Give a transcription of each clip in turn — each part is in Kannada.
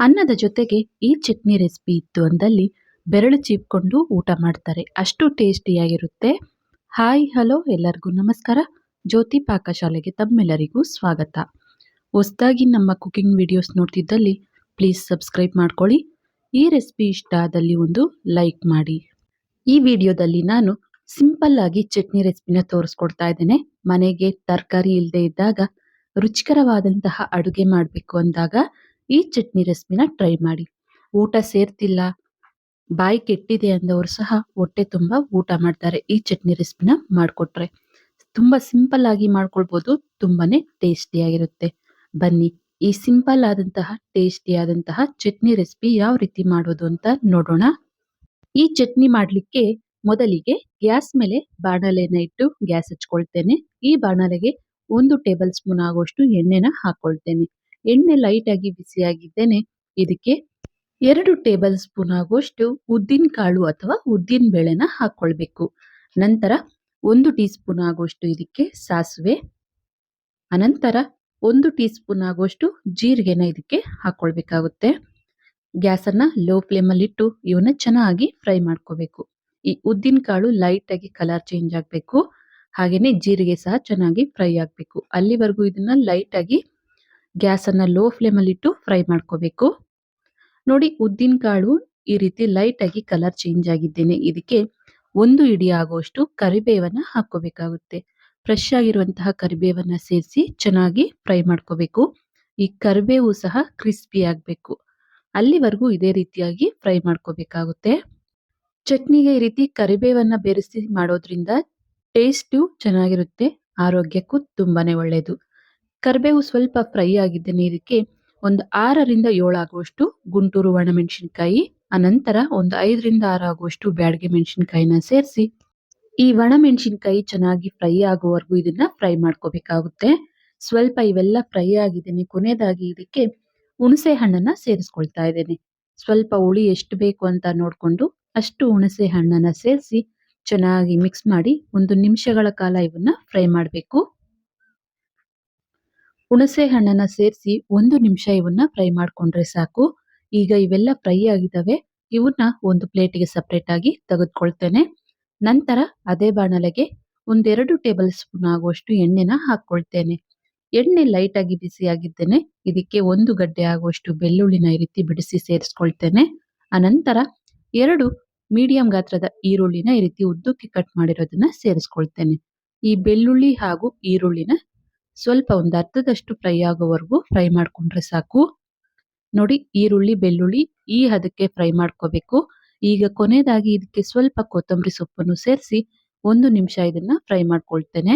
ಅನ್ನದ ಜೊತೆಗೆ ಈ ಚಟ್ನಿ ರೆಸಿಪಿ ಇತ್ತು ಅಂದಲ್ಲಿ ಬೆರಳು ಚೀಪ್ಕೊಂಡು ಊಟ ಮಾಡ್ತಾರೆ. ಅಷ್ಟು ಟೇಸ್ಟಿಯಾಗಿರುತ್ತೆ. ಹಾಯ್, ಹಲೋ, ಎಲ್ಲರಿಗೂ ನಮಸ್ಕಾರ. ಜ್ಯೋತಿ ಪಾಕಶಾಲೆಗೆ ತಮ್ಮೆಲ್ಲರಿಗೂ ಸ್ವಾಗತ. ಹೊಸದಾಗಿ ನಮ್ಮ ಕುಕಿಂಗ್ ವಿಡಿಯೋಸ್ ನೋಡ್ತಿದ್ದಲ್ಲಿ ಪ್ಲೀಸ್ ಸಬ್ಸ್ಕ್ರೈಬ್ ಮಾಡ್ಕೊಳ್ಳಿ. ಈ ರೆಸಿಪಿ ಇಷ್ಟ ಆದಲ್ಲಿ ಒಂದು ಲೈಕ್ ಮಾಡಿ. ಈ ವಿಡಿಯೋದಲ್ಲಿ ನಾನು ಸಿಂಪಲ್ ಆಗಿ ಚಟ್ನಿ ರೆಸಿಪಿನ ತೋರಿಸ್ಕೊಡ್ತಾ ಇದ್ದೇನೆ. ಮನೆಗೆ ತರಕಾರಿ ಇಲ್ಲದೆ ಇದ್ದಾಗ ರುಚಿಕರವಾದಂತಹ ಅಡುಗೆ ಮಾಡಬೇಕು ಅಂದಾಗ ಈ ಚಟ್ನಿ ರೆಸಿಪಿನ ಟ್ರೈ ಮಾಡಿ. ಊಟ ಸೇರ್ತಿಲ್ಲ. ಬಾಯಿ ಕೆಟ್ಟಿದೆ ಅಂದವರು ಸಹ ಹೊಟ್ಟೆ ತುಂಬ ಊಟ ಮಾಡ್ತಾರೆ ಈ ಚಟ್ನಿ ರೆಸಿಪಿನ ಮಾಡಿಕೊಟ್ರೆ. ತುಂಬ ಸಿಂಪಲ್ ಆಗಿ ಮಾಡ್ಕೊಳ್ಬೋದು, ತುಂಬಾನೇ ಟೇಸ್ಟಿಯಾಗಿರುತ್ತೆ ಬನ್ನಿ, ಈ ಸಿಂಪಲ್ ಆದಂತಹ ಟೇಸ್ಟಿ ಆದಂತಹ ಚಟ್ನಿ ರೆಸಿಪಿ ಯಾವ ರೀತಿ ಮಾಡೋದು ಅಂತ ನೋಡೋಣ. ಈ ಚಟ್ನಿ ಮಾಡಲಿಕ್ಕೆ ಮೊದಲಿಗೆ ಗ್ಯಾಸ್ ಮೇಲೆ ಬಾಣಲೆನ ಇಟ್ಟು ಗ್ಯಾಸ್ ಹಚ್ಕೊಳ್ತೇನೆ. ಈ ಬಾಣಲೆಗೆ ಒಂದು ಟೇಬಲ್ ಸ್ಪೂನ್ ಆಗುವಷ್ಟು ಎಣ್ಣೆನ ಹಾಕೊಳ್ತೇನೆ. ಎಣ್ಣೆ ಲೈಟ್ ಆಗಿ ಬಿಸಿಯಾಗಿದ್ದೇನೆ. ಇದಕ್ಕೆ ಎರಡು ಟೇಬಲ್ ಸ್ಪೂನ್ ಆಗುವಷ್ಟು ಉದ್ದಿನ ಕಾಳು ಅಥವಾ ಉದ್ದಿನ ಬೇಳೆನ ಹಾಕೊಳ್ಬೇಕು. ನಂತರ ಒಂದು ಟೀ ಸ್ಪೂನ್ ಆಗುವಷ್ಟು ಇದಕ್ಕೆ ಸಾಸಿವೆ. ಅನಂತರ ಒಂದು ಟೀ ಸ್ಪೂನ್ ಆಗುವಷ್ಟು ಜೀರಿಗೆನ ಇದಕ್ಕೆ ಹಾಕೊಳ್ಬೇಕಾಗುತ್ತೆ. ಗ್ಯಾಸನ್ನ ಲೋ ಫ್ಲೇಮಲ್ಲಿಟ್ಟು ಇವನ್ನ ಚೆನ್ನಾಗಿ ಫ್ರೈ ಮಾಡ್ಕೋಬೇಕು. ಈ ಉದ್ದಿನ ಕಾಳು ಲೈಟ್ ಆಗಿ ಕಲರ್ ಚೇಂಜ್ ಆಗಬೇಕು. ಹಾಗೇನೆ ಜೀರಿಗೆ ಸಹ ಚೆನ್ನಾಗಿ ಫ್ರೈ ಆಗಬೇಕು. ಅಲ್ಲಿವರೆಗೂ ಇದನ್ನ ಲೈಟ್ ಆಗಿ ಗ್ಯಾಸನ್ನು ಲೋ ಫ್ಲೇಮಲ್ಲಿಟ್ಟು ಫ್ರೈ ಮಾಡ್ಕೋಬೇಕು. ನೋಡಿ ಉದ್ದಿನ ಕಾಳು ಈ ರೀತಿ ಲೈಟ್ ಆಗಿ ಕಲರ್ ಚೇಂಜ್ ಆಗಿದ್ದೇನೆ. ಇದಕ್ಕೆ ಒಂದು ಇಡಿ ಆಗುವಷ್ಟು ಕರಿಬೇವನ್ನ ಹಾಕೋಬೇಕಾಗುತ್ತೆ ಫ್ರೆಶ್ ಆಗಿರುವಂತಹ ಕರಿಬೇವನ್ನ ಸೇರಿಸಿ ಚೆನ್ನಾಗಿ ಫ್ರೈ ಮಾಡ್ಕೋಬೇಕು. ಈ ಕರಿಬೇವು ಸಹ ಕ್ರಿಸ್ಪಿ ಆಗಬೇಕು. ಅಲ್ಲಿವರೆಗೂ ಇದೇ ರೀತಿಯಾಗಿ ಫ್ರೈ ಮಾಡ್ಕೋಬೇಕಾಗುತ್ತೆ. ಚಟ್ನಿಗೆ ಈ ರೀತಿ ಕರಿಬೇವನ್ನ ಬೆರೆಸಿ ಮಾಡೋದ್ರಿಂದ ಟೇಸ್ಟು ಚೆನ್ನಾಗಿರುತ್ತೆ. ಆರೋಗ್ಯಕ್ಕೂ ತುಂಬಾನೇ ಒಳ್ಳೆಯದು ಕರಿಬೇವು ಸ್ವಲ್ಪ ಫ್ರೈ ಆಗಿದ್ದ ಇದಕ್ಕೆ ಒಂದು ಆರರಿಂದ ಏಳಾಗುವಷ್ಟು ಗುಂಟೂರು ಒಣಮೆಣಸಿನಕಾಯಿ, ಅನಂತರ ಒಂದು ಐದರಿಂದ ಆರು ಆಗುವಷ್ಟು ಬ್ಯಾಡಗೆ ಮೆಣಸಿನಕಾಯಿನ ಸೇರಿಸಿ, ಈ ಒಣಮೆಣಸಿನಕಾಯಿ ಚೆನ್ನಾಗಿ ಫ್ರೈ ಆಗುವವರೆಗೂ ಇದನ್ನ ಫ್ರೈ ಮಾಡ್ಕೋಬೇಕಾಗುತ್ತೆ. ಸ್ವಲ್ಪ ಇವೆಲ್ಲ ಫ್ರೈ ಆಗಿದ್ದೀನಿ, ಕೊನೆಯದಾಗಿ ಇದಕ್ಕೆ ಹುಣಸೆ ಹಣ್ಣನ್ನ ಸೇರಿಸ್ಕೊಳ್ತಾ ಇದ್ದೀನಿ. ಸ್ವಲ್ಪ ಹುಳಿ ಎಷ್ಟು ಬೇಕು ಅಂತ ನೋಡಿಕೊಂಡು ಅಷ್ಟು ಹುಣಸೆ ಹಣ್ಣನ್ನ ಸೇರಿಸಿ ಚೆನ್ನಾಗಿ ಮಿಕ್ಸ್ ಮಾಡಿ ಒಂದು ನಿಮಿಷಗಳ ಕಾಲ ಇವನ್ನ ಫ್ರೈ ಮಾಡಬೇಕು. ಹುಣಸೆ ಹಣ್ಣನ್ನ ಸೇರಿಸಿ ಒಂದು ನಿಮಿಷ ಇವನ್ನ ಫ್ರೈ ಮಾಡ್ಕೊಂಡ್ರೆ ಸಾಕು. ಈಗ ಇವೆಲ್ಲ ಫ್ರೈ ಆಗಿದ್ದಾವೆ ಇವನ್ನ ಒಂದು ಪ್ಲೇಟಿಗೆ ಸಪ್ರೇಟ್ ಆಗಿ ತೆಗೆದುಕೊಳ್ತೇನೆ. ನಂತರ ಅದೇ ಬಾಣಲೆಗೆ ಒಂದೆರಡು ಟೇಬಲ್ ಸ್ಪೂನ್ ಆಗುವಷ್ಟು ಎಣ್ಣೆನ ಹಾಕೊಳ್ತೇನೆ. ಎಣ್ಣೆ ಲೈಟ್ ಆಗಿ ಬಿಸಿಯಾಗಿದ್ದೇನೆ ಇದಕ್ಕೆ ಒಂದು ಗಡ್ಡೆ ಆಗುವಷ್ಟು ಬೆಳ್ಳುಳ್ಳಿನ ಈ ರೀತಿ ಬಿಡಿಸಿ ಸೇರಿಸ್ಕೊಳ್ತೇನೆ. ಅನಂತರ ಎರಡು ಮೀಡಿಯಂ ಗಾತ್ರದ ಈರುಳ್ಳಿನ ಈ ರೀತಿ ಉದ್ದಕ್ಕೆ ಕಟ್ ಮಾಡಿರೋದನ್ನ ಸೇರಿಸ್ಕೊಳ್ತೇನೆ. ಈ ಬೆಳ್ಳುಳ್ಳಿ ಹಾಗೂ ಈರುಳ್ಳಿನ ಸ್ವಲ್ಪ ಒಂದು ಅರ್ಧದಷ್ಟು ಫ್ರೈ ಆಗೋವರೆಗೂ ಫ್ರೈ ಮಾಡ್ಕೊಂಡ್ರೆ ಸಾಕು. ನೋಡಿ ಈರುಳ್ಳಿ, ಬೆಳ್ಳುಳ್ಳಿ ಈ ಹದಕ್ಕೆ ಫ್ರೈ ಮಾಡ್ಕೋಬೇಕು. ಈಗ ಕೊನೆಯದಾಗಿ ಇದಕ್ಕೆ ಸ್ವಲ್ಪ ಕೊತ್ತಂಬರಿ ಸೊಪ್ಪನ್ನು ಸೇರಿಸಿ ಒಂದು ನಿಮಿಷ ಇದನ್ನ ಫ್ರೈ ಮಾಡ್ಕೊಳ್ತೇನೆ.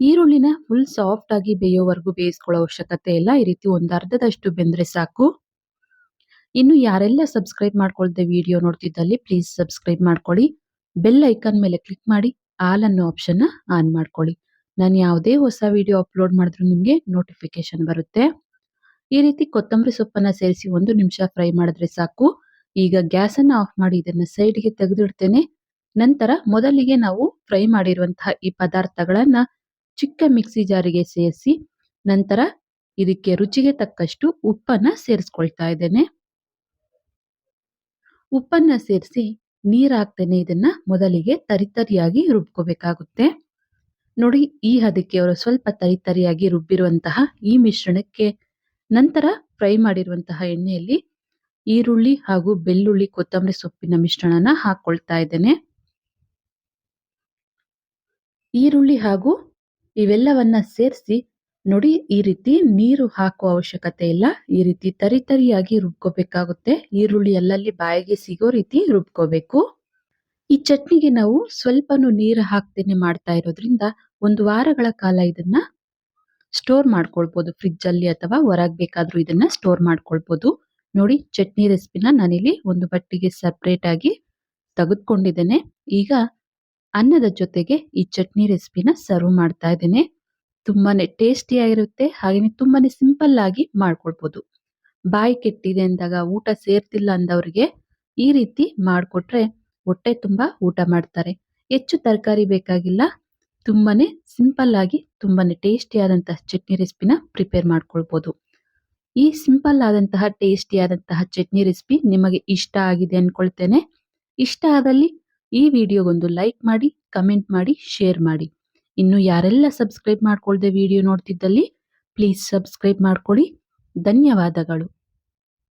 ಈರುಳ್ಳಿನ ಫುಲ್ ಸಾಫ್ಟ್ ಆಗಿ ಬೇಯೋವರೆಗೂ ಬೇಯಿಸ್ಕೊಳ್ಳೋ ಅವಶ್ಯಕತೆ ಇಲ್ಲ. ಈ ರೀತಿ ಒಂದು ಅರ್ಧದಷ್ಟು ಬೆಂದ್ರೆ ಸಾಕು. ಇನ್ನು ಯಾರೆಲ್ಲ ಸಬ್ಸ್ಕ್ರೈಬ್ ಮಾಡ್ಕೊಳ್ದೆ ವಿಡಿಯೋ ನೋಡ್ತಿದ್ದಲ್ಲಿ ಪ್ಲೀಸ್ ಸಬ್ಸ್ಕ್ರೈಬ್ ಮಾಡ್ಕೊಳ್ಳಿ. ಬೆಲ್ ಐಕಾನ್ ಮೇಲೆ ಕ್ಲಿಕ್ ಮಾಡಿ ಆಲ್ ಅನ್ನೋ ಆಪ್ಷನ್ನ ಆನ್ ಮಾಡ್ಕೊಳ್ಳಿ. ನಾನು ಯಾವುದೇ ಹೊಸ ವಿಡಿಯೋ ಅಪ್ಲೋಡ್ ಮಾಡಿದ್ರು ನಿಮಗೆ ನೋಟಿಫಿಕೇಶನ್ ಬರುತ್ತೆ. ಈ ರೀತಿ ಕೊತ್ತಂಬರಿ ಸೊಪ್ಪನ್ನ ಸೇರಿಸಿ ಒಂದು ನಿಮಿಷ ಫ್ರೈ ಮಾಡಿದ್ರೆ ಸಾಕು. ಈಗ ಗ್ಯಾಸನ್ನು ಆಫ್ ಮಾಡಿ ಇದನ್ನ ಸೈಡ್ಗೆ ತೆಗೆದಿಡ್ತೇನೆ. ನಂತರ ಮೊದಲಿಗೆ ನಾವು ಫ್ರೈ ಮಾಡಿರುವಂತಹ ಈ ಪದಾರ್ಥಗಳನ್ನ ಚಿಕ್ಕ ಮಿಕ್ಸಿ ಜಾರಿಗೆ ಸೇರಿಸಿ ನಂತರ ಇದಕ್ಕೆ ರುಚಿಗೆ ತಕ್ಕಷ್ಟು ಉಪ್ಪನ್ನು ಸೇರಿಸ್ಕೊಳ್ತಾ ಇದ್ದೇನೆ. ಉಪ್ಪನ್ನ ಸೇರಿಸಿ ನೀರ್ ಹಾಕ್ತೇನೆ ಇದನ್ನ ಮೊದಲಿಗೆ ತರಿತರಿಯಾಗಿ ರುಬ್ಕೋಬೇಕಾಗುತ್ತೆ. ನೋಡಿ, ಈ ಹದಕ್ಕೆ ಅವರು ಸ್ವಲ್ಪ ತರಿ ತರಿಯಾಗಿ ರುಬ್ಬಿರುವಂತಹ ಈ ಮಿಶ್ರಣಕ್ಕೆ ನಂತರ ಫ್ರೈ ಮಾಡಿರುವಂತಹ ಎಣ್ಣೆಯಲ್ಲಿ ಈರುಳ್ಳಿ ಹಾಗೂ ಬೆಳ್ಳುಳ್ಳಿ ಕೊತ್ತಂಬರಿ ಸೊಪ್ಪಿನ ಮಿಶ್ರಣನ ಹಾಕೊಳ್ತಾ ಇದ್ದೇನೆ. ಈರುಳ್ಳಿ ಹಾಗೂ ಇವೆಲ್ಲವನ್ನ ಸೇರಿಸಿ ನೋಡಿ, ಈ ರೀತಿ ನೀರು ಹಾಕುವ ಅವಶ್ಯಕತೆ ಇಲ್ಲ. ಈ ರೀತಿ ತರಿತರಿಯಾಗಿ ರುಬ್ಕೋಬೇಕಾಗುತ್ತೆ. ಈರುಳ್ಳಿ ಅಲ್ಲಲ್ಲಿ ಬಾಯಿಗೆ ಸಿಗೋ ರೀತಿ ರುಬ್ಕೋಬೇಕು. ಈ ಚಟ್ನಿಗೆ ನಾವು ಸ್ವಲ್ಪನೂ ನೀರು ಹಾಕ್ತೇನೆ ಮಾಡ್ತಾ ಇರೋದ್ರಿಂದ ಒಂದು ವಾರಗಳ ಕಾಲ ಇದನ್ನ ಸ್ಟೋರ್ ಮಾಡ್ಕೊಳ್ಬೋದು. ಫ್ರಿಜ್ ಅಲ್ಲಿ ಅಥವಾ ಹೊರಗೆ ಬೇಕಾದ್ರೂ ಇದನ್ನ ಸ್ಟೋರ್ ಮಾಡ್ಕೊಳ್ಬೋದು. ನೋಡಿ, ಚಟ್ನಿ ರೆಸಿಪಿನ ನಾನಿಲ್ಲಿ ಒಂದು ಬಟ್ಟಿಗೆ ಸಪ್ರೇಟ್ ಆಗಿ ತೆಗೆದುಕೊಂಡಿದ್ದೇನೆ. ಈಗ ಅನ್ನದ ಜೊತೆಗೆ ಈ ಚಟ್ನಿ ರೆಸಿಪಿನ ಸರ್ವ್ ಮಾಡ್ತಾ ಇದ್ದೇನೆ. ತುಂಬಾನೇ ಟೇಸ್ಟಿ ಆಗಿರುತ್ತೆ, ಹಾಗೇನೆ ತುಂಬಾನೇ ಸಿಂಪಲ್ ಆಗಿ ಮಾಡ್ಕೊಳ್ಬೋದು. ಬಾಯಿ ಕೆಟ್ಟಿದೆ ಅಂದಾಗ, ಊಟ ಸೇರ್ತಿಲ್ಲ ಅಂದವರಿಗೆ ಈ ರೀತಿ ಮಾಡಿಕೊಟ್ರೆ ಹೊಟ್ಟೆ ತುಂಬಾ ಊಟ ಮಾಡ್ತಾರೆ. ಹೆಚ್ಚು ತರಕಾರಿ ಬೇಕಾಗಿಲ್ಲ, ತುಂಬಾನೇ ಸಿಂಪಲ್ ಆಗಿ ತುಂಬಾನೇ ಟೇಸ್ಟಿ ಆದಂತಹ ಚಟ್ನಿ ರೆಸಿಪಿನ ಪ್ರಿಪೇರ್ ಮಾಡ್ಕೊಳ್ಬೋದು. ಈ ಸಿಂಪಲ್ ಆದಂತಹ, ಟೇಸ್ಟಿ ಆದಂತಹ ಚಟ್ನಿ ರೆಸಿಪಿ ನಿಮಗೆ ಇಷ್ಟ ಆಗಿದೆ ಅಂದ್ಕೊಳ್ತೇನೆ ಇಷ್ಟ ಆದಲ್ಲಿ ಈ ವಿಡಿಯೋಗೊಂದು ಲೈಕ್ ಮಾಡಿ, ಕಮೆಂಟ್ ಮಾಡಿ, ಶೇರ್ ಮಾಡಿ. ಇನ್ನು ಯಾರೆಲ್ಲ ಸಬ್ಸ್ಕ್ರೈಬ್ ಮಾಡ್ಕೊಳ್ದೆ ವಿಡಿಯೋ ನೋಡ್ತಿದ್ದಲ್ಲಿ, ಪ್ಲೀಸ್ ಸಬ್ಸ್ಕ್ರೈಬ್ ಮಾಡ್ಕೊಳ್ಳಿ ಧನ್ಯವಾದಗಳು.